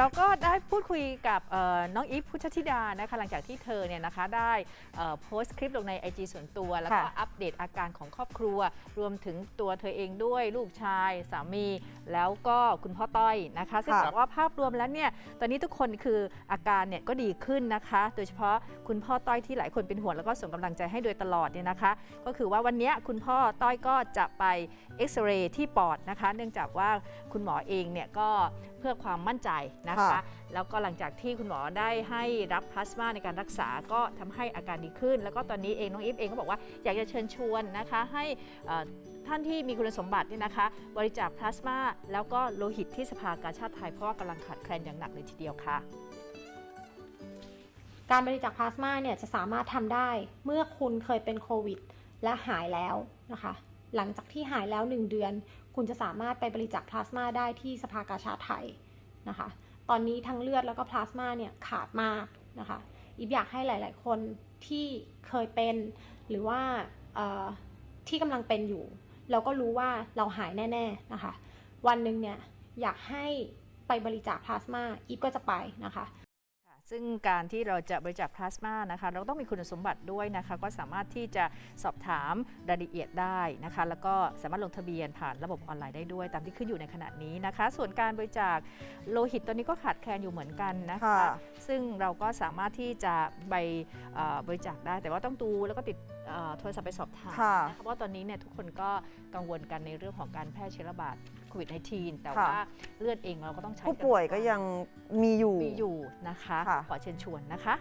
เราก็ได้พูดคุยกับเอ่อน้องอีฟพุทธธิดานะคะหลังจากที่เธอเนี่ยนะคะได้เอ่อโพสต์คลิปลงใน IG ส่วนตัว แล้วก็ค่ะอัปเดตอาการของครอบครัว รวมถึงตัวเธอเองด้วยลูกชายสามี แล้วก็คุณพ่อต้อยนะคะซึ่งค่ะบอกว่าภาพรวมแล้วเนี่ยตอนนี้ทุกคนคืออาการเนี่ยก็ดีขึ้นนะคะ โดยเฉพาะคุณพ่อต้อยที่หลายคนเป็นห่วงแล้วก็ส่งกำลังใจให้โดยตลอดเนี่ยนะคะ ก็คือว่าวันเนี้ยคุณพ่อต้อยก็จะไปเอ็กซเรย์ที่ปอดนะคะ เนื่องจากว่าคุณหมอเองเนี่ยก็เพื่อความมั่นใจนะคะคะ แล้วก็หลังจากที่คุณหมอได้ให้รับพลาสมาในการรักษาก็ทำให้อาการดีขึ้น แล้วก็ตอนนี้เองน้องอีฟเองก็บอกว่าอยากจะเชิญชวนนะคะให้ท่านที่มีคุณสมบัติเนี่ยนะคะ บริจาคพลาสมาแล้วก็โลหิตที่สภากาชาติไทยเพราะว่ากำลังขาดแคลนอย่างหนักเลยทีเดียวค่ะการบริจาคพลาสมาเนี่ยจะสามารถทำได้เมื่อคุณเคยเป็นโควิด และหายแล้วนะคะ หลังจากที่หายแล้ว 1 เดือน คุณจะสามารถไปบริจาคพลาสมาได้ที่สภากาชาติไทยนะคะ ตอนนี้ทั้งเลือดแล้วก็พลาสมาเนี่ยขาดมากนะคะอีฟอยากให้หลาย ๆ คนที่เคยเป็นหรือว่าที่กำลังเป็นอยู่ เราก็รู้ว่าเราหายแน่ ๆ นะคะ วันหนึ่งเนี่ยอยากให้ไปบริจาคพลาสมาอีฟก็จะไปนะคะ ซึ่งการที่เราจะบริจาคพลาสมานะคะ เราต้องมีคุณสมบัติด้วยนะคะ ก็สามารถที่จะสอบถามรายละเอียดได้นะคะ แล้วก็สามารถลงทะเบียนผ่านระบบออนไลน์ได้ด้วย ตามที่ขึ้นอยู่ในขณะนี้นะคะ ส่วนการบริจาคโลหิตตอนนี้ก็ขาดแคลนอยู่เหมือนกันนะคะค่ะซึ่งเราก็สามารถที่จะไปเอ่อบริจาคได้ แต่ว่าต้องดูแล้วก็ติดเอ่อโทรศัพท์ไปสอบถามค่ะนะคะเพราะว่าตอนนี้เนี่ยทุกคนก็กังวลกันในเรื่องของการแพร่เชื้อระบาดโควิด -19 แต่ค่ะว่าเลือดเองเราก็ต้องใช้ผู้ป่วยก็ยังมีอยู่มีอยู่นะคะค่ะขอเชิญชวนนะคะ